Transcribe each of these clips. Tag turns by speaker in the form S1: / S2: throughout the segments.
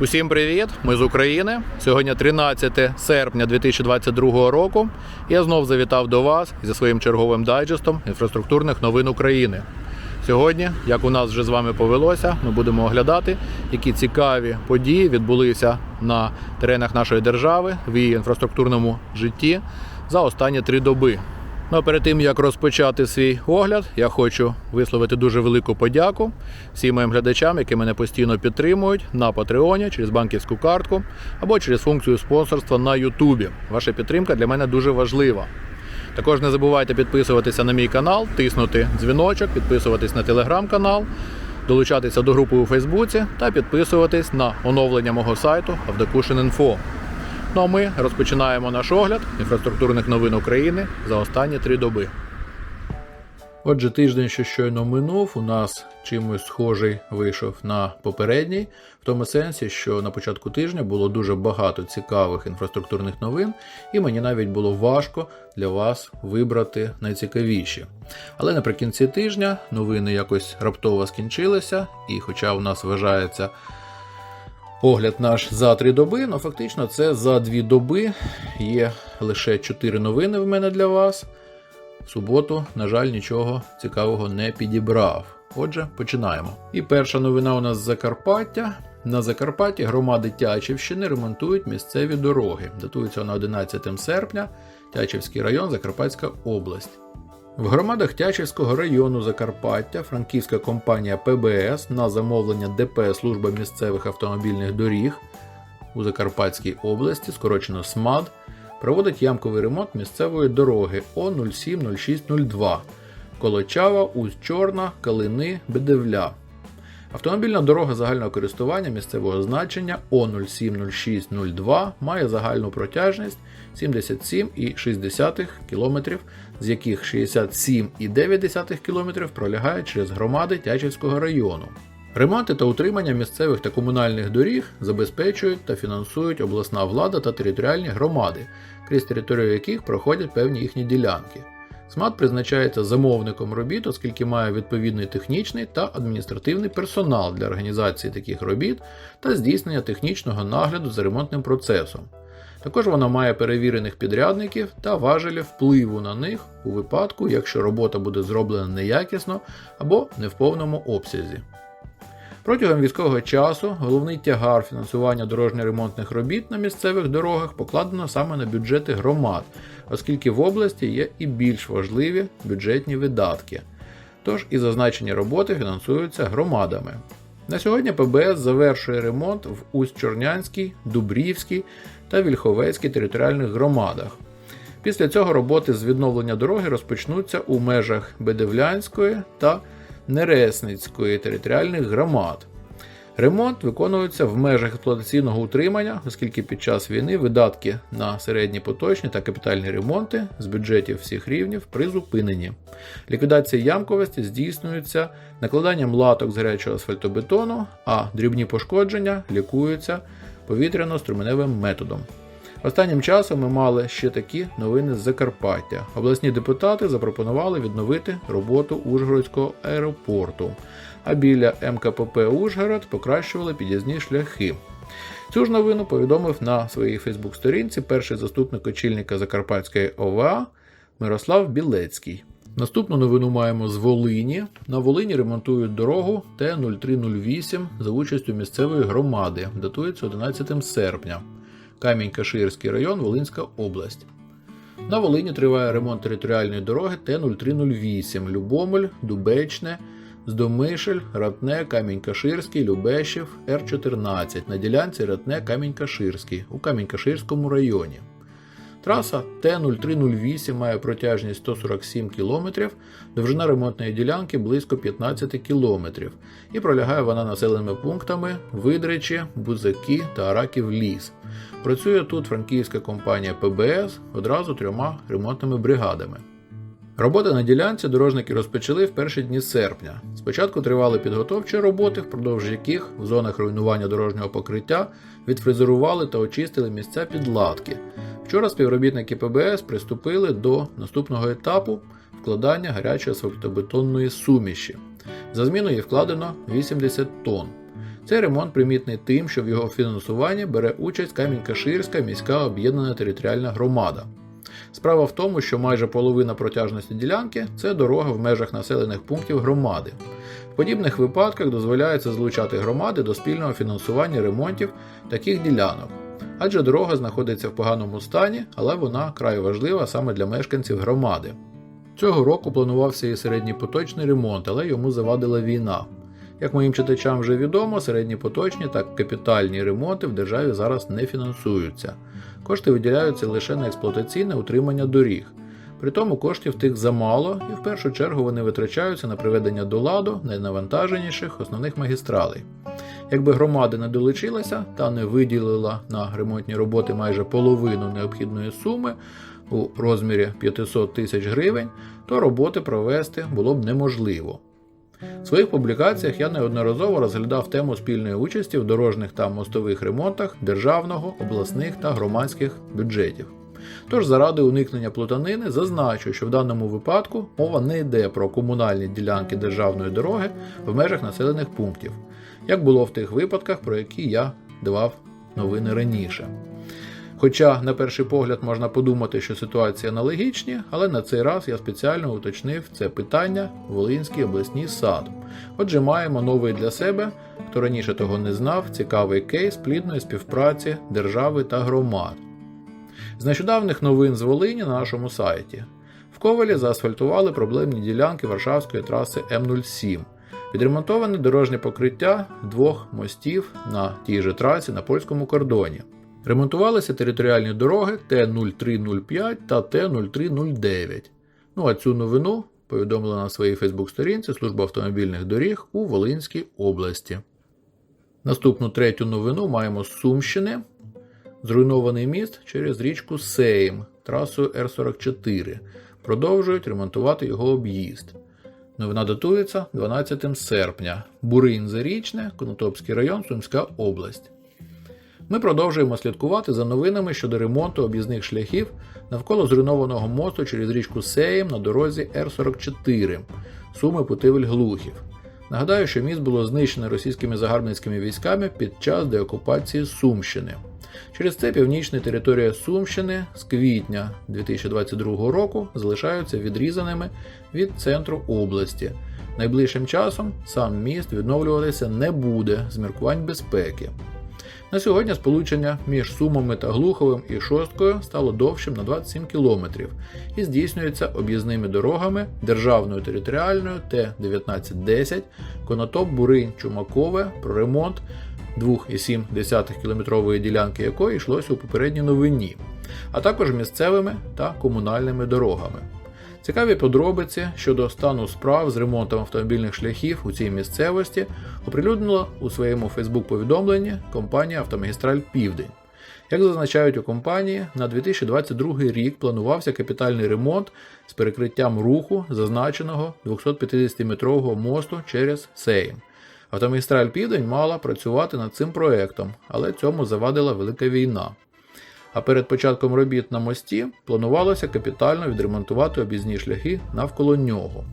S1: Усім привіт! Ми з України. Сьогодні 13 серпня 2022 року. Я знов завітав до вас зі своїм черговим дайджестом інфраструктурних новин України. Сьогодні, як у нас вже з вами повелося, ми будемо оглядати, які цікаві події відбулися на теренах нашої держави в її інфраструктурному житті за останні три доби. Ну а перед тим як розпочати свій огляд, я хочу висловити дуже велику подяку всім моїм глядачам, які мене постійно підтримують на Патреоні через банківську картку або через функцію спонсорства на Ютубі. Ваша підтримка для мене дуже важлива. Також не забувайте підписуватися на мій канал, тиснути дзвіночок, підписуватись на телеграм-канал, долучатися до групи у Фейсбуці та підписуватись на оновлення мого сайту Авдокушин.Інфо. Ну а ми розпочинаємо наш огляд інфраструктурних новин України за останні три доби. Отже, тиждень, що щойно минув, у нас чимось схожий вийшов на попередній, в тому сенсі, що на початку тижня було дуже багато цікавих інфраструктурних новин, і мені навіть було важко для вас вибрати найцікавіші. Але наприкінці тижня новини якось раптово скінчилися, і хоча у нас вважається огляд наш за три доби, але фактично це за дві доби є лише чотири новини в мене для вас. В суботу, на жаль, нічого цікавого не підібрав. Отже, починаємо. І перша новина у нас з Закарпаття. На Закарпатті громади Тячівщини ремонтують місцеві дороги. Датується вона 11 серпня, Тячівський район, Закарпатська область. В громадах Тячівського району Закарпаття франківська компанія ПБС на замовлення ДП Служба місцевих автомобільних доріг у Закарпатській області, скорочено СМАД, проводить ямковий ремонт місцевої дороги О070602 Колочава, Усть-Чорна, Калини, Бедевля. Автомобільна дорога загального користування місцевого значення О070602 має загальну протяжність 77,6 км, з яких 67,9 км пролягає через громади Тячівського району. Ремонти та утримання місцевих та комунальних доріг забезпечують та фінансують обласна влада та територіальні громади, крізь територію яких проходять певні їхні ділянки. СМАТ призначається замовником робіт, оскільки має відповідний технічний та адміністративний персонал для організації таких робіт та здійснення технічного нагляду за ремонтним процесом. Також вона має перевірених підрядників та важелі впливу на них у випадку, якщо робота буде зроблена неякісно або не в повному обсязі. Протягом військового часу головний тягар фінансування дорожньо-ремонтних робіт на місцевих дорогах покладено саме на бюджети громад, оскільки в області є і більш важливі бюджетні видатки. Тож і зазначені роботи фінансуються громадами. На сьогодні ПБС завершує ремонт в Усть-Чорнянській, Дубрівській та Вільховецькій територіальних громадах. Після цього роботи з відновлення дороги розпочнуться у межах Бедевлянської та Нересницької територіальних громад. Ремонт виконується в межах експлуатаційного утримання, оскільки під час війни видатки на середні поточні та капітальні ремонти з бюджетів всіх рівнів призупинені. Ліквідація ямковості здійснюється накладанням латок з гарячого асфальтобетону, а дрібні пошкодження лікуються повітряно-струменевим методом. Останнім часом ми мали ще такі новини з Закарпаття. Обласні депутати запропонували відновити роботу Ужгородського аеропорту, а біля МКПП Ужгород покращували під'їзні шляхи. Цю ж новину повідомив на своїй Фейсбук-сторінці перший заступник очільника Закарпатської ОВА Мирослав Білецький. Наступну новину маємо з Волині. На Волині ремонтують дорогу Т-0308 за участю місцевої громади. Датується 11 серпня. Камінь-Каширський район, Волинська область. На Волині триває ремонт територіальної дороги Т-0308 Любомель, Дубечне, Здомишель, Ратне, Камінь-Каширський, Любешів, Р-14 на ділянці Ратне Камінь-Каширський у Камінь-Каширському районі. Траса Т-0308 має протяжність 147 км, довжина ремонтної ділянки близько 15 км і пролягає вона населеними пунктами Видричі, Бузаки та Араків Ліс. Працює тут франківська компанія ПБС одразу трьома ремонтними бригадами. Роботи на ділянці дорожники розпочали в перші дні серпня. Спочатку тривали підготовчі роботи, впродовж яких в зонах руйнування дорожнього покриття відфрезерували та очистили місця підладки. Вчора співробітники ПБС приступили до наступного етапу вкладання гарячої асфальтобетонної суміші. За зміну її вкладено 80 тонн. Цей ремонт примітний тим, що в його фінансуванні бере участь Камінь-Каширська міська об'єднана територіальна громада. Справа в тому, що майже половина протяжності ділянки це дорога в межах населених пунктів громади. В подібних випадках дозволяється залучати громади до спільного фінансування ремонтів таких ділянок. Адже дорога знаходиться в поганому стані, але вона край важлива саме для мешканців громади. Цього року планувався і середній поточний ремонт, але йому завадила війна. Як моїм читачам вже відомо, середні поточні та капітальні ремонти в державі зараз не фінансуються. Кошти виділяються лише на експлуатаційне утримання доріг. При тому коштів тих замало, і в першу чергу вони витрачаються на приведення до ладу найнавантаженіших основних магістралей. Якби громада не долучилася та не виділила на ремонтні роботи майже половину необхідної суми у розмірі 500 тисяч гривень, то роботи провести було б неможливо. В своїх публікаціях я неодноразово розглядав тему спільної участі в дорожніх та мостових ремонтах державного, обласних та громадських бюджетів. Тож, заради уникнення плутанини, зазначу, що в даному випадку мова не йде про комунальні ділянки державної дороги в межах населених пунктів, як було в тих випадках, про які я давав новини раніше. Хоча, на перший погляд, можна подумати, що ситуація аналогічні, але на цей раз я спеціально уточнив це питання в Волинський обласній сад. Отже, маємо новий для себе, хто раніше того не знав, цікавий кейс плідної співпраці держави та громад. З нещодавних новин з Волині на нашому сайті. В Ковалі заасфальтували проблемні ділянки Варшавської траси М07. Відремонтоване дорожнє покриття двох мостів на тій же трасі на польському кордоні. Ремонтувалися територіальні дороги Т-0305 та Т-0309. Ну а цю новину повідомила на своїй Фейсбук-сторінці Служба автомобільних доріг у Волинській області. Наступну третю новину маємо з Сумщини. Зруйнований міст через річку Сейм трасою Р-44. Продовжують ремонтувати його об'їзд. Новина датується 12 серпня. Бурин Зарічне, Конотопський район, Сумська область. Ми продовжуємо слідкувати за новинами щодо ремонту об'їзних шляхів навколо зруйнованого мосту через річку Сейм на дорозі Р-44 Суми Путивель Глухів. Нагадаю, що міст було знищено російськими загарбницькими військами під час деокупації Сумщини. Через це північна територія Сумщини з квітня 2022 року залишаються відрізаними від центру області. Найближчим часом сам міст відновлюватися не буде з міркувань безпеки. На сьогодні сполучення між Сумами та Глуховим і Шосткою стало довшим на 27 км і здійснюється об'їзними дорогами Державною територіальною Т-1910, Конотоп, Буринь, Чумакове про ремонт 2,7 кілометрової ділянки якої йшлося у попередній новині, а також місцевими та комунальними дорогами. Цікаві подробиці щодо стану справ з ремонтом автомобільних шляхів у цій місцевості оприлюднила у своєму Фейсбук-повідомленні компанія Автомагістраль Південь. Як зазначають у компанії, на 2022 рік планувався капітальний ремонт з перекриттям руху зазначеного 250-метрового мосту через Сейм. Автомагістраль Південь мала працювати над цим проектом, але цьому завадила велика війна. А перед початком робіт на мості планувалося капітально відремонтувати об'їзні шляхи навколо нього.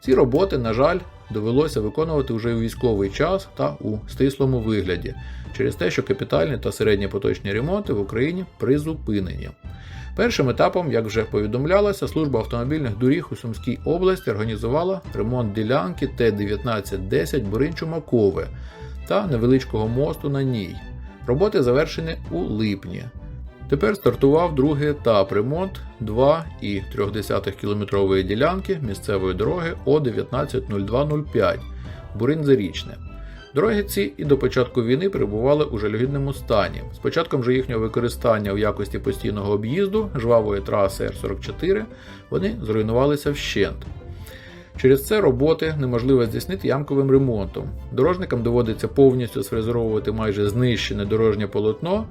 S1: Ці роботи, на жаль, довелося виконувати вже у військовий час та у стислому вигляді, через те, що капітальні та середні поточні ремонти в Україні призупинені. Першим етапом, як вже повідомлялося, служба автомобільних доріг у Сумській області організувала ремонт ділянки Т-1910 Бурин-Чумакове та невеличкого мосту на ній. Роботи завершені у липні. Тепер стартував другий етап ремонт 2,3 кілометрової ділянки місцевої дороги О190205 Бурин Зарічне. Дороги ці і до початку війни перебували у жалюгідному стані. З початком же їхнього використання в якості постійного об'їзду жвавої траси Р-44 вони зруйнувалися вщент. Через це роботи неможливо здійснити ямковим ремонтом. Дорожникам доводиться повністю сфрезеровувати майже знищене дорожнє полотно.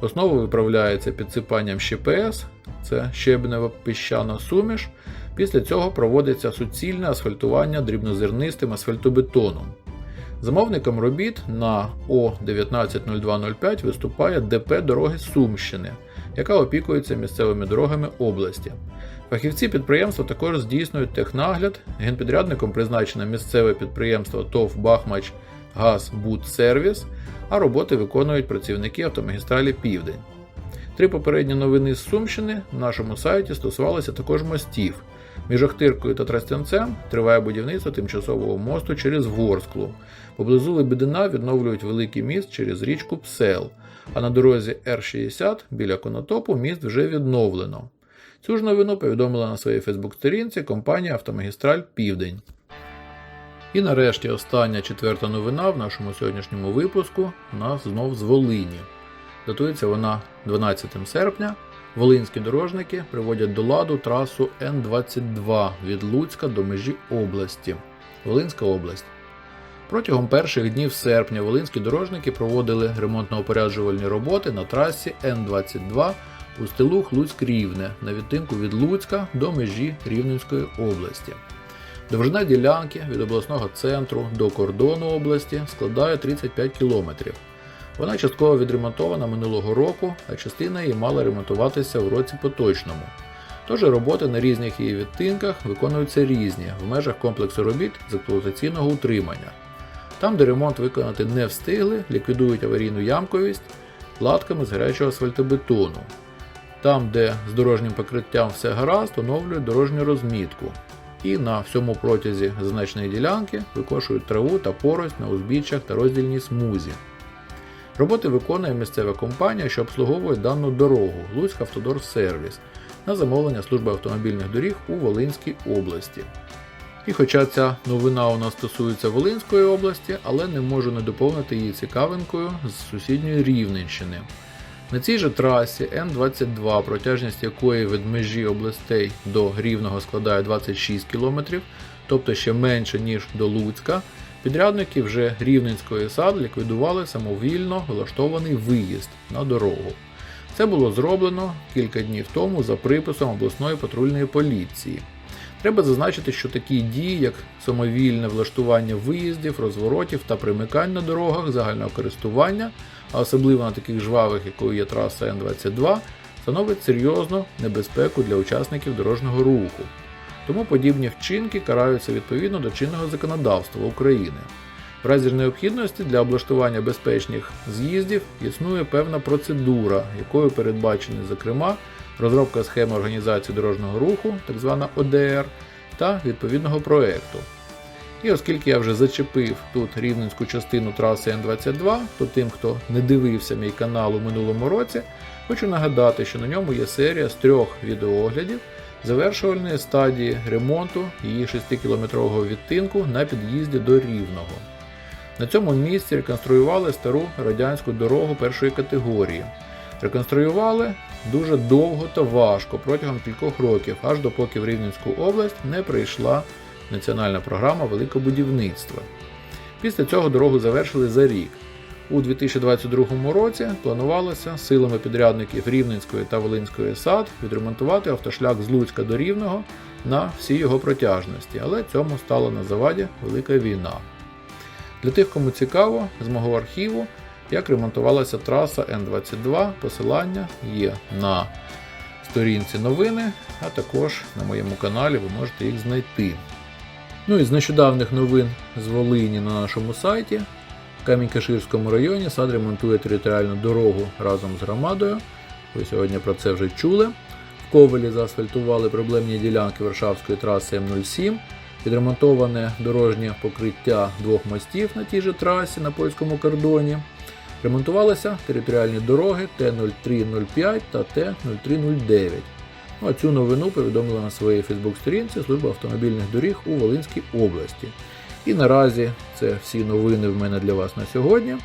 S1: Основа виправляється підсипанням ЩПС, це щебнева піщана суміш. Після цього проводиться суцільне асфальтування дрібнозернистим асфальтобетоном. Замовником робіт на О190205 виступає ДП Дороги Сумщини, яка опікується місцевими дорогами області. Фахівці підприємства також здійснюють технагляд. Генпідрядником призначено місцеве підприємство ТОВ Бахмач «Газбудсервіс», а роботи виконують працівники автомагістралі Південь. Три попередні новини з Сумщини на нашому сайті стосувалися також мостів. Між Охтиркою та Трастянцем триває будівництво тимчасового мосту через Ворсклу. Поблизу Лебедина відновлюють великий міст через річку Псел, а на дорозі Р-60 біля Конотопу міст вже відновлено. Цю ж новину повідомила на своїй Фейсбук-сторінці компанія Автомагістраль Південь. І нарешті остання четверта новина в нашому сьогоднішньому випуску у нас знов з Волині. Датується вона 12 серпня. Волинські дорожники приводять до ладу трасу Н-22 від Луцька до межі області. Волинська область. Протягом перших днів серпня волинські дорожники проводили ремонтно-опоряджувальні роботи на трасі Н-22 у стилу Луцьк-Рівне на відтинку від Луцька до межі Рівненської області. Довжина ділянки від обласного центру до кордону області складає 35 кілометрів. Вона частково відремонтована минулого року, а частина її мала ремонтуватися в році поточному. Тож роботи на різних її відтинках виконуються різні в межах комплексу робіт з експлуатаційного утримання. Там, де ремонт виконати не встигли, ліквідують аварійну ямковість латками з гарячого асфальтобетону. Там, де з дорожнім покриттям все гаразд, оновлюють дорожню розмітку. І на всьому протязі значної ділянки викошують траву та порость на узбіччях та роздільній смузі. Роботи виконує місцева компанія, що обслуговує дану дорогу Луцьк Автодор Сервіс на замовлення служби автомобільних доріг у Волинській області. І хоча ця новина у нас стосується Волинської області, але не можу не доповнити її цікавинкою з сусідньої Рівненщини. На цій же трасі Н-22, протяжність якої від межі областей до Рівного складає 26 км, тобто ще менше, ніж до Луцька, підрядники вже Рівненської САД ліквідували самовільно влаштований виїзд на дорогу. Це було зроблено кілька днів тому за приписом обласної патрульної поліції. Треба зазначити, що такі дії, як самовільне влаштування виїздів, розворотів та примикань на дорогах загального користування, а особливо на таких жвавих, якою є траса Н-22, становить серйозну небезпеку для учасників дорожнього руху. Тому подібні вчинки караються відповідно до чинного законодавства України. В разі необхідності для облаштування безпечних з'їздів існує певна процедура, якою передбачені, зокрема, розробка схеми організації дорожнього руху, так звана ОДР, та відповідного проекту. І оскільки я вже зачепив тут рівненську частину траси Н-22, то тим, хто не дивився мій канал у минулому році, хочу нагадати, що на ньому є серія з трьох відеооглядів завершувальної стадії ремонту її 6-кілометрового відтинку на під'їзді до Рівного. На цьому місці реконструювали стару радянську дорогу першої категорії. Реконструювали дуже довго та важко протягом кількох років, аж допоки в Рівненську область не прийшла національна програма великобудівництва. Після цього дорогу завершили за рік. У 2022 році планувалося силами підрядників Рівненської та Волинської САД відремонтувати автошлях з Луцька до Рівного на всій його протяжності, але цьому стала на заваді велика війна. Для тих, кому цікаво, з мого архіву, як ремонтувалася траса Н-22, посилання є на сторінці новини, а також на моєму каналі ви можете їх знайти. Ну і з нещодавних новин з Волині на нашому сайті. В Камінь-Каширському районі САД ремонтує територіальну дорогу разом з громадою. Ви сьогодні про це вже чули. В Ковелі заасфальтували проблемні ділянки Варшавської траси М07, відремонтоване дорожнє покриття двох мостів на тій же трасі на польському кордоні. Ремонтувалися територіальні дороги Т-0305 та Т-0309. А цю новину повідомила на своїй Фейсбук-сторінці Служба автомобільних доріг у Волинській області. І наразі це всі новини в мене для вас на сьогодні.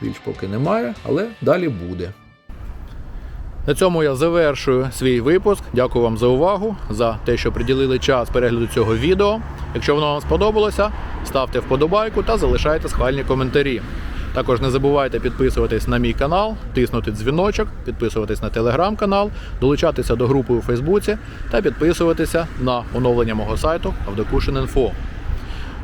S1: Більш поки немає, але далі буде. На цьому я завершую свій випуск. Дякую вам за увагу, за те, що приділили час перегляду цього відео. Якщо воно вам сподобалося, ставте вподобайку та залишайте схвальні коментарі. Також не забувайте підписуватись на мій канал, тиснути дзвіночок, підписуватись на телеграм-канал, долучатися до групи у Фейсбуці та підписуватися на оновлення мого сайту Авдокушин.Інфо.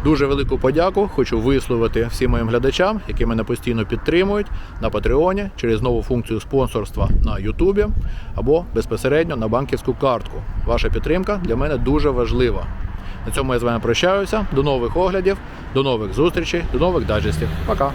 S1: Дуже велику подяку хочу висловити всім моїм глядачам, які мене постійно підтримують на Патреоні через нову функцію спонсорства на Ютубі або безпосередньо на банківську картку. Ваша підтримка для мене дуже важлива. На цьому я з вами прощаюся. До нових оглядів, до нових зустрічей, до нових дайджестів. Пока!